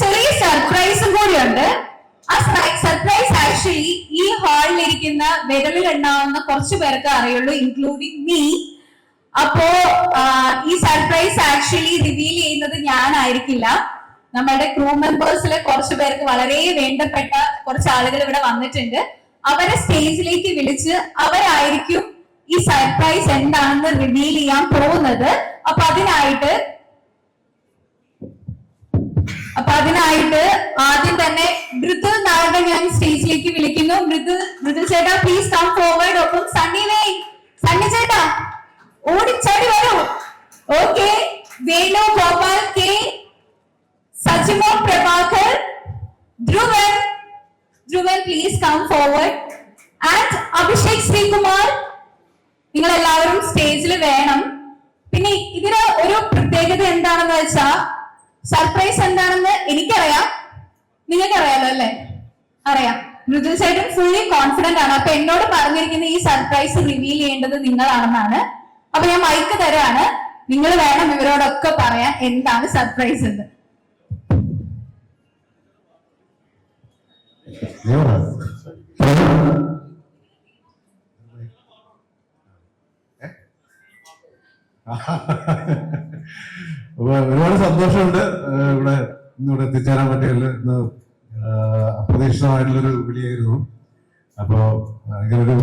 ചെറിയ സർപ്രൈസും കൂടിയുണ്ട്. ആ സർപ്രൈസ് ആക്ച്വലി ഈ ഹാളിൽ ഇരിക്കുന്ന വിരലിൽ ഉണ്ടാവുന്ന കുറച്ച് പേർക്ക് അറിയുള്ളൂ ഇൻക്ലൂഡിങ് മീ അപ്പോ ഈ സർപ്രൈസ് ആക്ച്വലി റിവീൽ ചെയ്യുന്നത് ഞാനായിരിക്കില്ല. നമ്മളുടെ ക്രൂ മെമ്പേഴ്സിലെ കുറച്ച് പേർക്ക് വളരെ വേണ്ടപ്പെട്ട കുറച്ച് ആളുകൾ ഇവിടെ വന്നിട്ടുണ്ട്. അവരെ സ്റ്റേജിലേക്ക് വിളിച്ച് അവരായിരിക്കും ഈ സർപ്രൈസ് എന്താണെന്ന് റിവീൽ ചെയ്യാൻ പോകുന്നത്. അപ്പൊ അതിനായിട്ട് അപ്പൊ അതിനായിട്ട് ആദ്യം തന്നെ മൃദുൽ നായകനെ ഞാൻ സ്റ്റേജിലേക്ക് വിളിക്കുന്നു. മൃദുൽ മൃദുൽ ചേട്ടാ പ്ലീസ് കം ഫോർവേഡ് ഒപ്പം സണ്ണി വേ സണ്ണി ചേട്ടാ ഓടിച്ചാടി വരൂ. Okay Venu Gopal K Sajimon Prabhakar Dhruvan. Dhruvan please come forward and Abhishek Sreekumar നിങ്ങൾ എല്ലാവരും സ്റ്റേജിൽ വേണം. പിന്നെ ഇതിന് ഒരു പ്രത്യേകത എന്താണെന്ന് വെച്ചാ സർപ്രൈസ് എന്താണെന്ന് എനിക്കറിയാം. നിങ്ങൾക്കറിയാലോ അല്ലെ? അറിയാം. മൃദുൽ ചേട്ടൻ ഫുള്ളി കോൺഫിഡന്റ് ആണ്. അപ്പൊ എന്നോട് പറഞ്ഞിരിക്കുന്ന ഈ സർപ്രൈസ് റിവീൽ ചെയ്യേണ്ടത് നിങ്ങളാണെന്നാണ്. അപ്പൊ ഞാൻ മൈക്ക് തരാണ്. നിങ്ങൾ വേണം ഇവരോടൊക്കെ പറയാൻ എന്താണ് സർപ്രൈസ് എന്ന്. അപ്പൊ ഒരുപാട് സന്തോഷമുണ്ട് ഇവിടെ ഇന്നിവിടെ എത്തിച്ചേരാൻ പറ്റിയതിൽ ഇന്ന് അപ്രതീക്ഷിതമായിട്ടുള്ളൊരു വിളിയായിരുന്നു. അപ്പോ ഇങ്ങനൊരു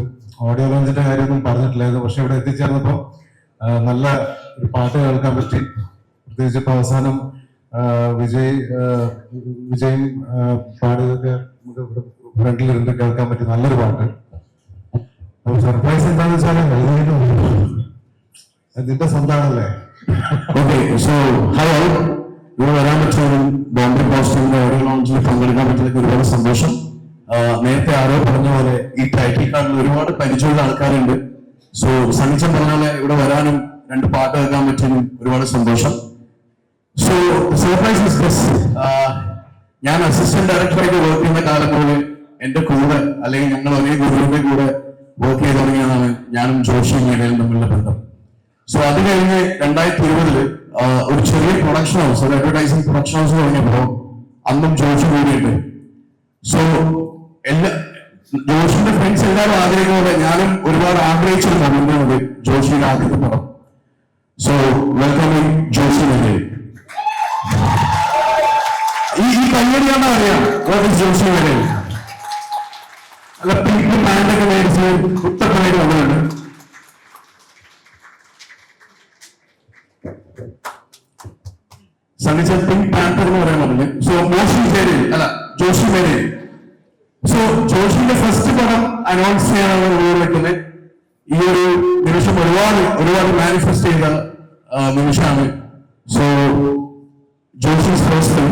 ഓഡിയോ ലോഞ്ചിന്റെ കാര്യമൊന്നും പറഞ്ഞിട്ടില്ലായിരുന്നു. പക്ഷെ ഇവിടെ എത്തിച്ചേർന്നപ്പോ നല്ല ഒരു പാട്ട് കേൾക്കാൻ പറ്റി. പ്രത്യേകിച്ച് ഇപ്പൊ അവസാനം വിജയ് വിജയും പാടിയതൊക്കെ നമുക്ക് ഇവിടെ ഫ്രണ്ടിലിരുന്ന് കേൾക്കാൻ പറ്റി നല്ലൊരു പാട്ട്. അപ്പൊ സർപ്രൈസ് എന്താണെന്ന് വെച്ചാൽ നിന്റെ സ്വന്തമാണല്ലേ? ഓക്കെ സോ ഹലോ ഇവിടെ വരാൻ പറ്റിയതും ബോംബെ പോസ്റ്റിന്റെ ലോഞ്ചിൽ പങ്കെടുക്കാൻ പറ്റിയതൊക്കെ ഒരുപാട് സന്തോഷം. നേരത്തെ ആരോ പറഞ്ഞ പോലെ ഈ ടൈറ്റിൽ കാണുന്ന ഒരുപാട് പരിചയമുള്ള ആൾക്കാരുണ്ട്. സോ സണ്ണിച്ചൻ പറഞ്ഞ ഇവിടെ വരാനും രണ്ട് പാട്ട് കേൾക്കാൻ പറ്റിയതും ഒരുപാട് സന്തോഷം. സോ സർപ്രൈസ് ഇസ് ദിസ് ഞാൻ അസിസ്റ്റന്റ് ഡയറക്ടറായിട്ട് വർക്ക് ചെയ്യുന്ന കാലം എന്റെ കൂടെ അല്ലെങ്കിൽ ഞങ്ങൾ ഒരേ ഗുരുവിന്റെ കൂടെ വർക്ക് ചെയ്ത് തുടങ്ങിയതാണ് ഞാനും ജോഷിയും മീഡിയയും തമ്മിലുള്ള ബന്ധം. സോ അത് കഴിഞ്ഞ് രണ്ടായിരത്തി ഇരുപതിൽ ഒരു ചെറിയ പ്രൊഡക്ഷൻ ഹൗസ് ഒരു അഡ്വർടൈസിംഗ് പ്രൊഡക്ഷൻ ഹൗസ് തുടങ്ങിയപ്പോ അന്നും ജോഷ് കൂടിയിട്ട് സോ എല്ലാ ജോഷിന്റെ ഫ്രണ്ട്സ് എല്ലാവരും ആഗ്രഹിക്കുന്നത് ഞാനും ഒരുപാട് ആഗ്രഹിച്ചൊരു മൊമെന്റ് ജോഷിയുടെ ആദ്യത്തെ പടം. സോ വെൽക്കം ജോഷി മെല്ലേ ഈ ഈ കയ്യടിയാണോ അറിയാം ജോഷി വരെ അല്ല പിങ്ക് പാന്റൊക്കെ മേടിച്ച് കുത്തപ്പനായിട്ട് വന്നിട്ടുണ്ട് സണ്ണിച്ച പിങ്ക് പാന്റർ എന്ന് പറയാൻ പറഞ്ഞു സോ മോഷി മേരെ അല്ല ജോഷി മേരെ സോ ജോഷിന്റെ ഫസ്റ്റ് പടം അനൗൺസ് ചെയ്യാനാണ് റൂൾ വെക്കുന്നത്. ഈ ഒരു നിമിഷം ഒരുപാട് ഒരുപാട് മാനിഫെസ്റ്റ് ചെയ്ത നിമിഷമാണ്. സോ ജോഷീസ് ഫസ്റ്റ്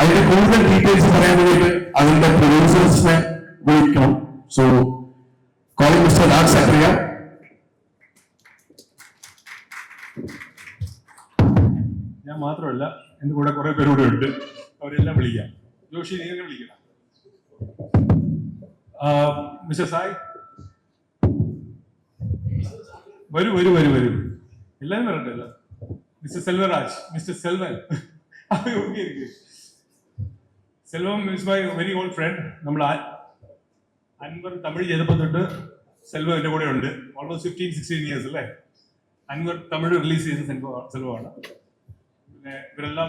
അതിന്റെ കൂടുതൽ ഡീറ്റെയിൽസ് പറയാൻ വേണ്ടിയിട്ട് അതിന്റെ പ്രൊഡ്യൂസേഴ്സിനെ വിളിക്കണം. So calling mister Raj Sakriya ഞാൻ മാത്രമല്ല എന്റെ കൂടെ കുറെ പേര് കൂടെ ഉണ്ട്. അവരെല്ലാം വിളിക്കാം. ജോഷി നീ തന്നെ വിളിക്കണം മിസ്റ്റർ സായ്. വരൂ വരൂ വരൂ വരൂ. എല്ലാവരും വരണ്ടല്ലോ മിസ്റ്റർ സെൽവരാജ് മിസ്റ്റർ സെൽവൻ. ഇരിക്കും Selvam is my very old friend നമ്മൾ അൻവർ തമിഴ് ചെയ്തപ്പോൾ തൊട്ട് സെൽവം എന്റെ കൂടെ ഉണ്ട്. ഓൾമോസ്റ്റ് ഫിഫ്റ്റീൻ സിക്സ്റ്റീൻ ഇയേഴ്സ് അല്ലേ? അൻവർ തമിഴ് റിലീസ് ചെയ്ത സെൽവമാണ് പിന്നെ ഇവരെല്ലാം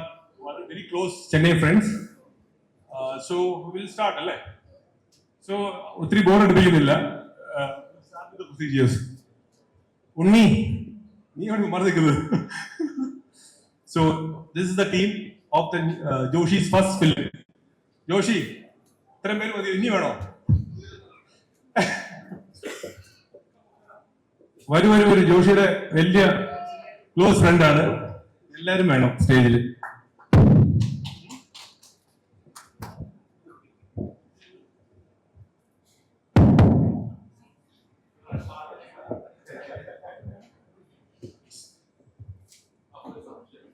very close Chennai friends so will start അല്ലേ? സോ ഒത്തിരി ബോർഡ് എടുപ്പിക്കുന്നില്ല. പ്രൊസീജിയേഴ്സ് ഉണ്ണി നീ ആണ് മറന്നിക്കുന്നത് so this is the team of the Joshi first film Joshi ഇത്രയും പേര് മതി. ഇനി വേണോ? വരൂ വരൂ വരൂ. ജോഷിയുടെ വലിയ ക്ലോസ് ഫ്രണ്ടാണ് എല്ലാരും വേണം സ്റ്റേജിൽ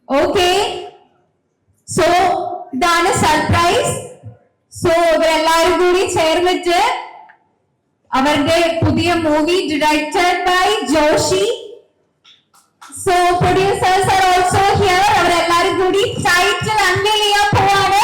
ഓക്കെ സോ ഇതാണ് സർപ്രൈസ് സോ ഇവരെല്ലാരും കൂടി ചേർന്നിട്ട് അവരുടെ പുതിയ movie directed by Joshi. So producers are also here അവരെല്ലാരും കൂടി ടൈറ്റിൽ അൺവീൽ ചെയ്യാൻ പോവാണ്.